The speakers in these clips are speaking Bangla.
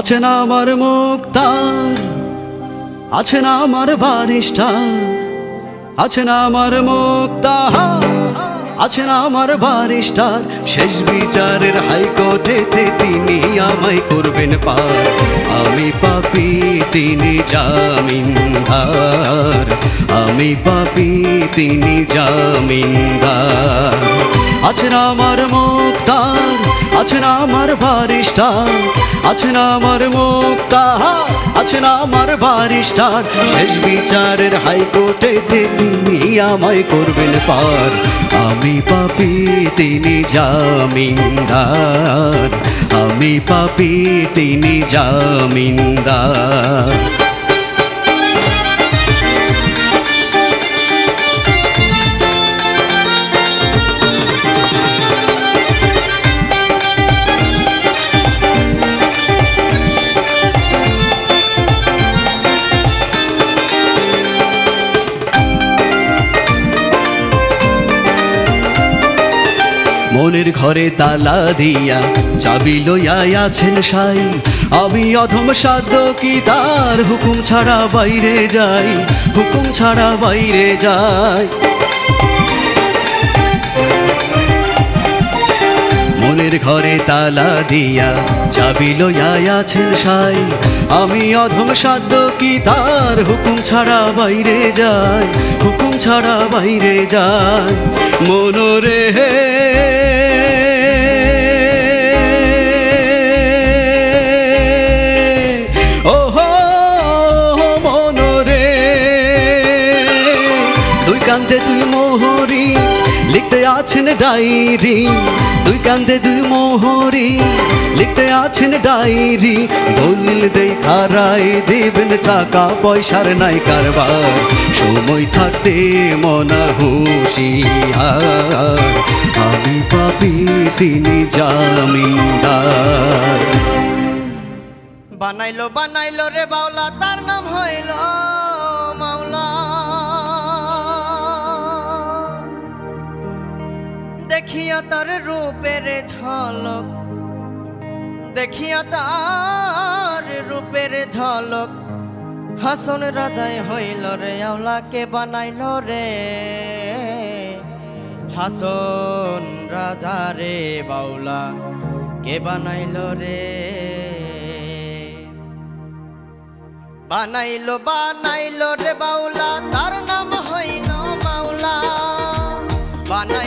আছে না আমার মুক্তার না আমার বারিস্টার আছে না আমার মুক্তার আছে না আমার বারিস্টার শেষ বিচারের হাইকোর্টেতে তিনি আমায় করবেন পার। আমি পাপি, তিনি জামিনদার। আমি পাপি, তিনি জামিনদার। আছে না আমার মুক্তার আছে না আমার বারিস্টার আছে না আমার মুক্তার আছে না আমার বারিস্টার শেষ বিচারের হাইকোর্টেতে তিনি আমায় করবেন পার। আমি পাপি, তিনি জামিনদার। আমি পাপি, তিনি জামিনদার। মনের ঘরে তালা দিয়া চাবি লইয়া আছেন সাই। আমি অধম সাধ্য কি তার হুকুম ছাড়া বাইরে যাই, হুকুম ছাড়া বাইরে যাই। মনের ঘরে তালা দিয়া চাবি লইয়া আছেন সাই। আমি অধম সাধ্য কি তার হুকুম ছাড়া বাইরে যাই, হুকুম ছাড়া বাইরে যাই। মনোরে লিখতে আছেন ডায়েরি, দুই কান্দে দুই মোহরি। লিখতে আছেন ডায়েরি, দলিল দেই খারাই, দেবেন টাকা, পয়সার নাই কারবার। সময় থাকতে মনা হুঁশিয়ার আমি পাপি, তিনি জামিনদার। বানাইলো বানাইলো রে বাউলা, তার নাম হইল দেখিয়া তার রূপের ঝলক, দেখিয়া তার রূপের ঝলক। হাসন রাজাই হইল রে আওলাকে বানাইল রে? হাসন রাজা রে, বাউলা কে বানাইল রে? বানাইলো বানাইলো রে বাউলা, তার নাম হইল মাওলা বানাইলো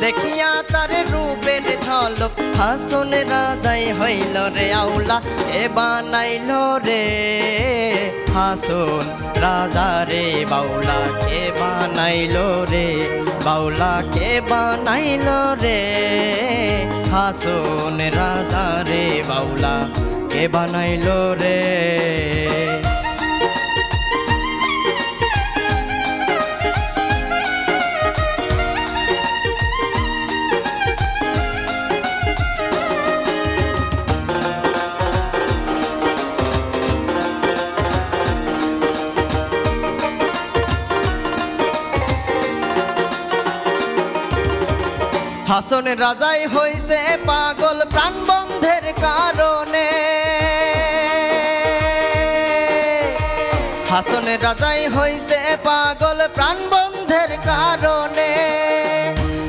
দেখিয়া তার রূপের ঝলক, হাসন রাজাই হইল রে আউলা, এ বানাইল রে। হাসন রাজা রে বাউলা, কে বানাইল রে? বাউলা, কে বানাইল রে? হাসন রাজা রে বাউলা, কে বানাইল রে? হাসন রাজাই হইছে পাগল প্রাণ বন্ধের কারণে। হাসন রাজাই হইছে পাগল প্রাণ বন্ধের কারণে।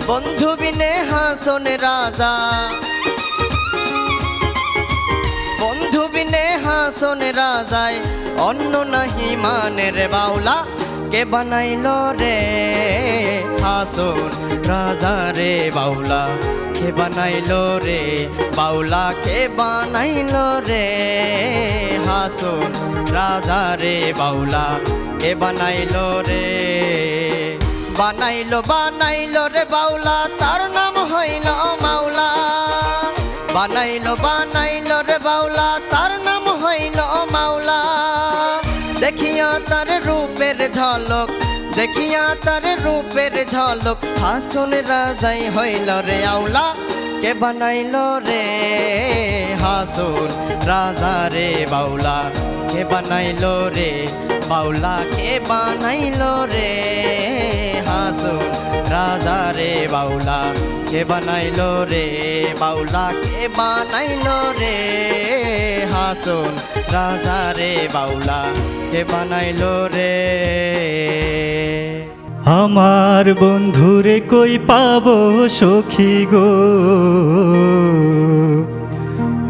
বন্ধু বিনে হাসন রাজা। বন্ধু বিনে হাসন রাজায় অন্য নাহি মানের বাউলা। কে বানাইল রে? হাসন রাজা রে বাউলা, কে বানাইল রে? বাউলা কে বানাইল রে? হাসন রাজা রে বাউলা, কে বানাইল রে? বানাইলো বানাইলো রে বাউলা, তার নাম হইল মাওলা। বানাইলো বানাইলো রে বাউলা, তার নাম হইল মাওলা। দেখিয়া ঝলক, দেখিয়া তার রূপের ঝলক। হাসন রাজাই হইল রে আউলা, কে বানাইল রে? হাসন রাজা রে বাউলা, কে বানাইল রে? বাউলা, কে বানাইল রে? হাসন রাজা রে বাউলা কে বানাইল রে? বাউলা কে বানাইল রে? হাসন রাজা রে বাউলা কে বানাইল রে? আমার বন্ধুরে কই পাবো সখী গো?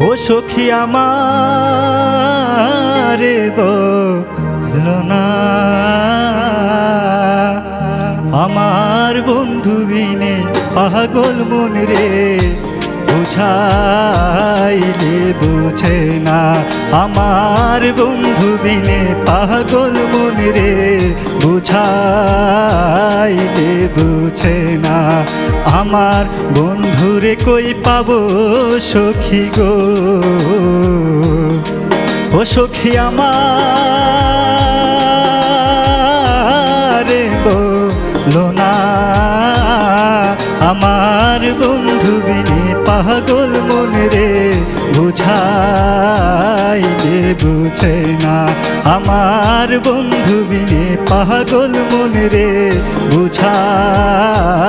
ও সখী আমার বলো না। আমার বন্ধু বিনে পাগল মন রে, বুঝাইলে বুঝে না। আমার বন্ধু বিনে পাগল মন রে, বুঝাইলে বুঝে না। আমার বন্ধুরে কই পাবো সখী গো? ও সখী আমার পাগল মন রে বুঝাইলে বুঝে না। আমার বন্ধু বিনে পাগল মন রে বুঝাইলে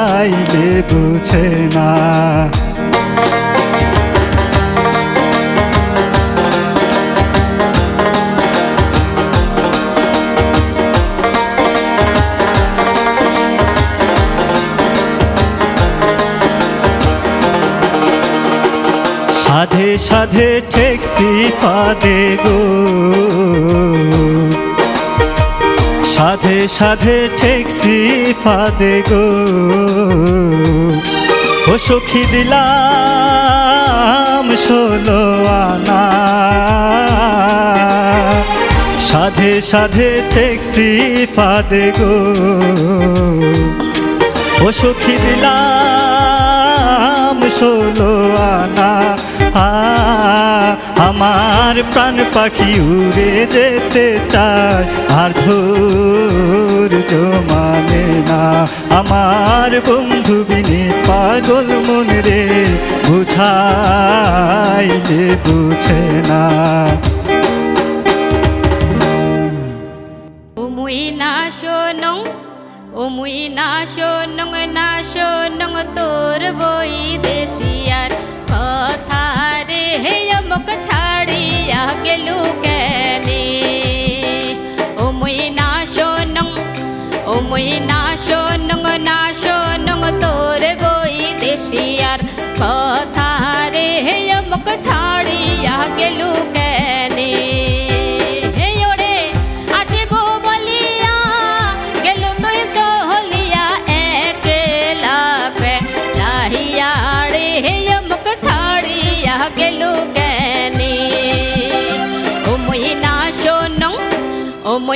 সাধে সাধে ঠেকছি পাদে গো। সাধে সাধে ঠেকছি পাদে গো। ও সখী দিলাম ষোলো আনা। সাধে সাধে ঠেকছি ফাদে গো। ও সখী দিলাম ষোলো আনা। আ, আমার প্রাণ পাখি উড়ে যেতে চায়। আর ধৈর্য মানে না। আমার বন্ধু বিনে পাগল মন রে বুঝাইলে বুঝে না। shonong Umuy na shonong na shonong তোর বই দেশিয়ার কথা হে মুখ ছাড়িয়া গেলু কেনে Umuy na shonong Umuy na shonong na shonong তোর বই দেশিয়ার ও